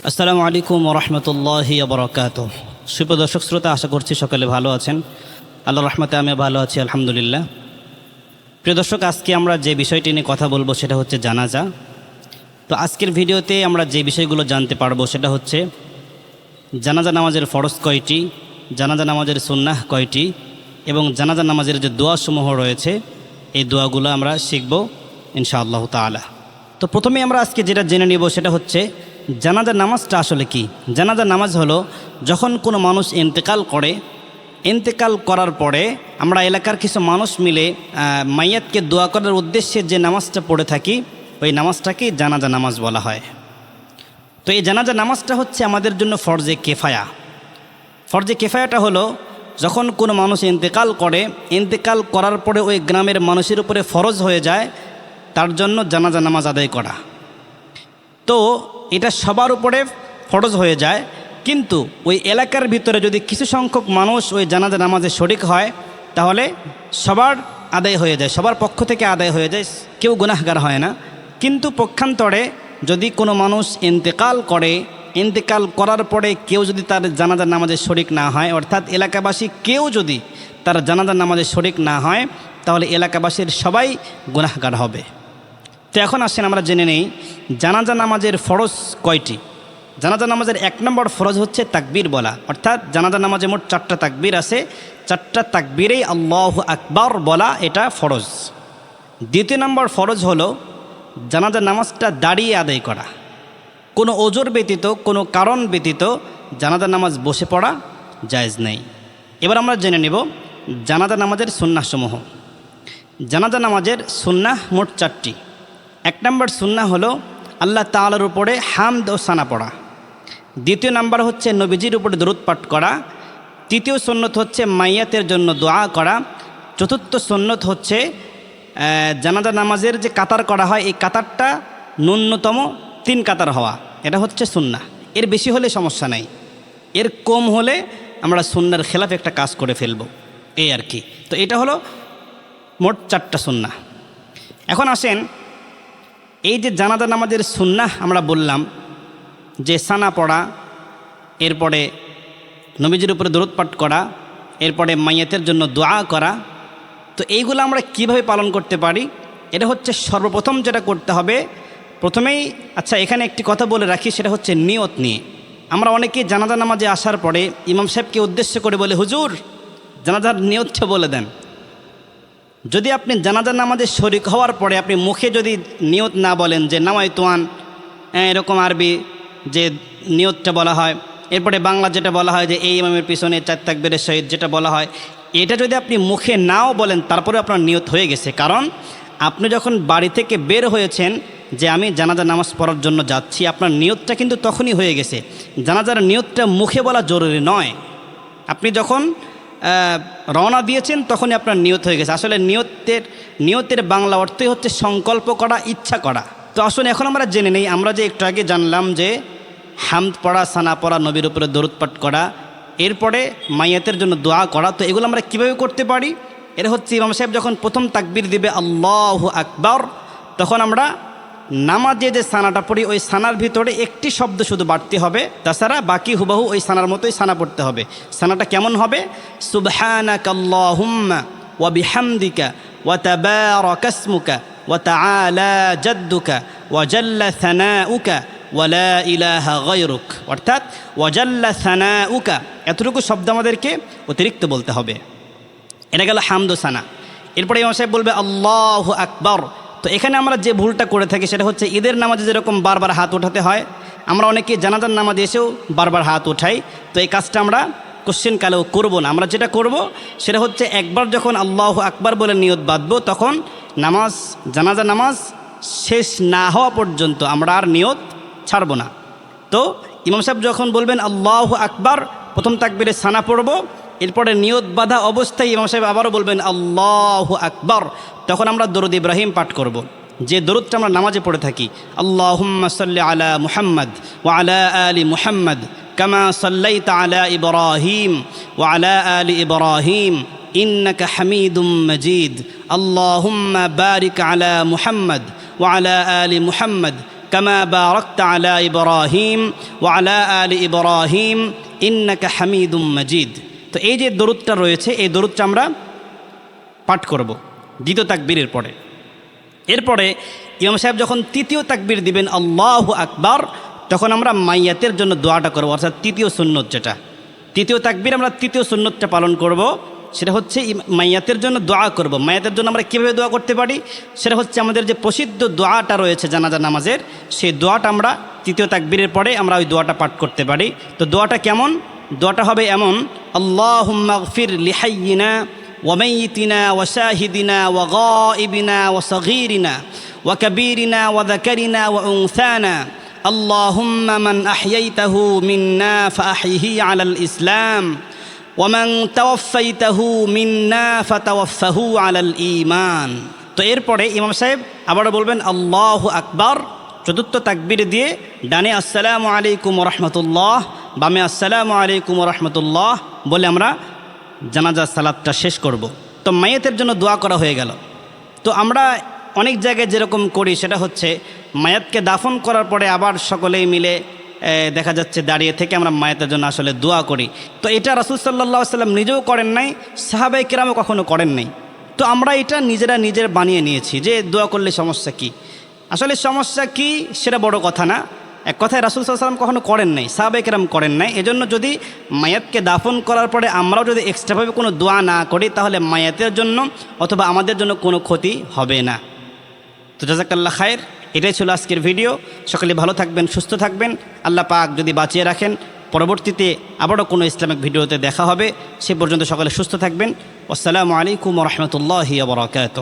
আসসালামু আলাইকুম রহমতুল্লাহ বরকাত সুপ্র দর্শক শ্রোতা, আশা করছি সকালে ভালো আছেন। আল্লাহ রহমতে আমি ভালো আছি, আলহামদুলিল্লাহ। প্রিয় দর্শক, আজকে আমরা যে বিষয়টি নিয়ে কথা বলব সেটা হচ্ছে জানাজা। তো আজকের ভিডিওতে আমরা যে বিষয়গুলো জানতে পারব সেটা হচ্ছে জানাজা নামাজের ফরজ কয়টি, জানাজা নামাজের সুন্নাহ কয়টি এবং জানাজা নামাজের যে দোয়াসমূহ রয়েছে, এই দোয়াগুলো আমরা শিখব ইনশাআল্লাহ তাআলা। তো প্রথমে আমরা আজকে যেটা জেনে নিব সেটা হচ্ছে জানাজা নামাজটা আসলে কি? জানাজা নামাজ হলো, যখন কোনো মানুষ ইন্তেকাল করে, ইন্তেকাল করার পরে আমরা এলাকার কিছু মানুষ মিলে মাইয়াতকে দোয়া করার উদ্দেশ্যে যে নামাজটা পড়ে থাকি, ওই নামাজটাকেই জানাজা নামাজ বলা হয়। তো এই জানাজা নামাজটা হচ্ছে আমাদের জন্য ফরজে কেফায়া। ফরজে কেফায়াটা হলো, যখন কোনো মানুষ ইন্তেকাল করে, ইন্তেকাল করার পরে ওই গ্রামের মানুষের উপরে ফরজ হয়ে যায়, তার জন্য জানাজা নামাজ আদায় করা। তো এটা সবার উপরে ফরজ হয়ে যায়। কিন্তু ওই এলাকার ভিতরে যদি কিছু সংখ্যক মানুষ ওই জানাজা নামাজে শরিক হয়, তাহলে সবার আদায় হয়ে যায়, সবার পক্ষ থেকে আদায় হয়ে যায়, কেউ গুনাহগার হয় না। কিন্তু পক্ষান্তরে যদি কোনো মানুষ ইন্তেকাল করে, ইন্তেকাল করার পরে কেউ যদি তার জানাজার নামাজে শরিক না হয়, অর্থাৎ এলাকাবাসী কেউ যদি তার জানাজার নামাজে শরিক না হয়, তাহলে এলাকাবাসীর সবাই গুনাহগার হবে। তো এখন আসেন আমরা জেনে নেই, জানাজা নামাজের ফরজ কয়টি? জানাজা নামাজের এক নম্বর ফরজ হচ্ছে তাকবীর বলা। অর্থাৎ জানাজা নামাজে মোট চারটা তাকবীর আছে, চারটা তাকবীরেই আল্লাহ আকবর বলা এটা ফরজ। দ্বিতীয় নম্বর ফরজ হলো জানাজা নামাজটা দাঁড়িয়ে আদায় করা। কোনো ওজোর ব্যতীত, কোনো কারণ ব্যতীত জানাজা নামাজ বসে পড়া জায়জ নেই। এবার আমরা জেনে নেব জানাজা নামাজের সুন্নাসমূহ জানাজা নামাজের সুন্নাহ মোট চারটি। এক নম্বর সুন্না হলো আল্লাহ তাআলার উপরে হামদ ও সানা পড়া। দ্বিতীয় নাম্বার হচ্ছে নবীজির উপরে দরুদ পাঠ করা। তৃতীয় সন্ন্যত হচ্ছে মাইয়াতের জন্য দোয়া করা। চতুর্থ সন্ন্যত হচ্ছে জানাজা নামাজের যে কাতার করা হয়, এই কাতারটা ন্যূনতম তিন কাতার হওয়া। এটা হচ্ছে সুন্না এর বেশি হলে সমস্যা নাই। এর কম হলে আমরা সুন্নার খেলাফ একটা কাজ করে ফেলব। এই আর কি। তো এটা হলো মোট চারটা সুন্না এখন আসেন এই যে জানাজা নামাজের সুন্নাহ আমরা বললাম, যে সানা পড়া, এরপরে নবীজির উপরে দরুদ পাঠ করা, এরপরে মাইয়াতের জন্য দোয়া করা, তো এইগুলো আমরা কীভাবে পালন করতে পারি? এটা হচ্ছে সর্বপ্রথম যেটা করতে হবে, প্রথমেই আচ্ছা এখানে একটি কথা বলে রাখি, সেটা হচ্ছে নিয়ত নিয়ে। আমরা অনেকে জানাজা নামাজে আসার পরে ইমাম সাহেবকে উদ্দেশ্য করে বলে, হুজুর, জানাজার নিয়তটা বলে দেন। যদি আপনি জানাজার নামাজে শরিক হওয়ার পরে আপনি মুখে যদি নিয়ত না বলেন যে নামাই তোয়ান হ্যাঁ, এরকম আরবি যে নিয়তটা বলা হয় এরপরে বাংলা যেটা বলা হয় যে এই ইমামের পিছনে চার তাকবীরের শহীদ যেটা বলা হয় এটা যদি আপনি মুখে নাও বলেন তারপরে আপনার নিয়ত হয়ে গেছে। কারণ আপনি যখন বাড়ি থেকে বের হয়েছেন যে আমি জানাজা নামাজ পড়ার জন্য যাচ্ছি আপনার নিয়তটা কিন্তু তখনই হয়ে গেছে। জানাজার নিয়তটা মুখে বলা জরুরি নয়। আপনি যখন রওনা দিয়েছেন, তখনই আপনার নিয়ত হয়ে গেছে। আসলে নিয়তের নিয়তের বাংলা অর্থই হচ্ছে সংকল্প করা, ইচ্ছা করা। তো আসলে এখন আমরা জেনে নেই, আমরা যে একটু আগে জানলাম যে হামদ পড়া, সানা পড়া, নবীর উপরে দরুদ পাঠ করা, এরপরে মাইয়াতের জন্য দোয়া করা, তো এগুলো আমরা কীভাবে করতে পারি? এটা হচ্ছে ইমাম সাহেব যখন প্রথম তাকবির দিবে আল্লাহ আকবর, তখন আমরা নামাজে যে সানাটা পড়ি, ওই সানার ভিতরে একটি শব্দ শুধু বাড়তে হবে। তাছাড়া বাকি হুবাহু ওই সানার মতোই সানা পড়তে হবে। সানাটা কেমন হবে? সুবহানাকাল্লাহুম্মা ওয়া বিহামদিকা ওয়া তাবারাকাসমুকা ওয়া তাআলা জাদ্দুকা ওয়া জাল্লা থানাউকা ওয়া লা ইলাহা গায়রুক। অর্থাৎ ওয়া জাল্লা থানাউকা এতটুকু শব্দ আমাদেরকে অতিরিক্ত বলতে হবে। এটা গেল হামদোসানা এরপরে ইমাম সাহেব বলবে, আল্লাহ আকবর। তো এখানে আমরা যে ভুলটা করে থাকি সেটা হচ্ছে ঈদের নামাজে যেরকম বারবার হাত ওঠাতে হয়, আমরা অনেকে জানাজার নামাজ এসেও বারবার হাত উঠাই। তো এই কাজটা আমরা কোশ্চেন কালেও করব না। আমরা যেটা করব সেটা হচ্ছে একবার যখন আল্লাহ আকবার বলে নিয়ত বাঁধবো, তখন নামাজ, জানাজা নামাজ শেষ না হওয়া পর্যন্ত আমরা আর নিয়ত ছাড়ব না। তো ইমাম সাহেব যখন বলবেন আল্লাহ আকবার, প্রথম তাকবিরে সানা পড়ব এরপরে নিয়ত বাধা অবস্থায় ইমাম সাহেব আবারও বলবেন আল্লাহ আকবার তখন আমরা দরুদ ইব্রাহিম পাঠ করব। যে দরুদটা আমরা নামাজে পড়ে থাকি আল্লাহুম্মা সাল্লি আলা মুহাম্মদ ওয়া আলা আলি মুহাম্মদ কামা সাল্লাইতা আলা ইব্রাহিম ওয়া আলা আলি ইব্রাহিম إنك حميد مجيد اللهم بارك على محمد وعلى آل محمد কামা বারাকত আলা ইব্রাহিম ওয়ালা আলি ইব্রাহিম ইন্নাকা হামিদুম মজিদ তো এই যে দরুদটা রয়েছে, এই দরুদটা আমরা পাঠ করব দ্বিতীয় তাকবীরের পরে। এরপরে ইমাম সাহেব যখন তৃতীয় তাকবীর দিবেন, আল্লাহ আকবার, তখন আমরা মাইয়াতের জন্য দোয়াটা করব, অর্থাৎ তৃতীয় সুন্নত যেটা। তৃতীয় তাকবীর আমরা তৃতীয় সুন্নতটা পালন করব, সেটা হচ্ছে মাইয়াতের জন্য দোয়া করব। মাইয়াতের জন্য আমরা কীভাবে দোয়া করতে পারি? সেটা হচ্ছে আমাদের যে প্রসিদ্ধ দোয়াটা রয়েছে জানাজা নামাজের, সেই দোয়াটা আমরা তৃতীয় তাকবীরের পরে আমরা ওই দোয়াটা পাঠ করতে পারি। তো দোয়াটা কেমন? দোয়াটা হবে এমন আল্লাহ ফির লিহাইনা وميتنا وشاهدنا وغائبنا وصغيرنا وكبيرنا وذكرنا وانثانا اللهم من احييته منا فاحيه على الاسلام ومن توفيته منا فتوفه على الايمان তো এরপরে ইমাম সাহেব আবারও বলবেন আল্লাহ আকবার চতুর্থ তাকবির দিয়ে ডানে আসসালামু আলাইকুম রহমতুল্লাহ বামে আসসালামু আলাইকুম রহমতুল্লাহ বলে আমরা জানাজা সালাদটা শেষ করব। তো মায়েতের জন্য দোয়া করা হয়ে গেল। তো আমরা অনেক জায়গায় যেরকম করি সেটা হচ্ছে মায়াতকে দাফন করার পরে আবার সকলেই মিলে দেখা যাচ্ছে দাঁড়িয়ে থেকে আমরা মায়েতের জন্য আসলে দোয়া করি। তো এটা রাসুল সাল্লাহ সাল্লাম নিজেও করেন নাই সাহাবাই কেরামও কখনো করেন নাই। তো আমরা এটা নিজেরা নিজের বানিয়ে নিয়েছি যে দোয়া করলে সমস্যা কি? আসলে সমস্যা কি সেটা বড় কথা না। এক কথায় রাসুল সাল্লাম কখনো করেন নাই সাহাবেকেরাম করেন নাই। এজন্য যদি মায়াতকে দাফন করার পরে আমরাও যদি এক্সট্রাভাবে কোনো দোয়া না করি, তাহলে মায়াতের জন্য অথবা আমাদের জন্য কোনো ক্ষতি হবে না। তো জাজাকাল্লাহ খায়ের, এটাই ছিল আজকের ভিডিও। সকলে ভালো থাকবেন, সুস্থ থাকবেন। আল্লাহ পাক যদি বাঁচিয়ে রাখেন, পরবর্তীতে আবারও কোনো ইসলামিক ভিডিওতে দেখা হবে। সে পর্যন্ত সকলে সুস্থ থাকবেন। আসসালামু আলাইকুম রহমতুল্লাহ বরকাত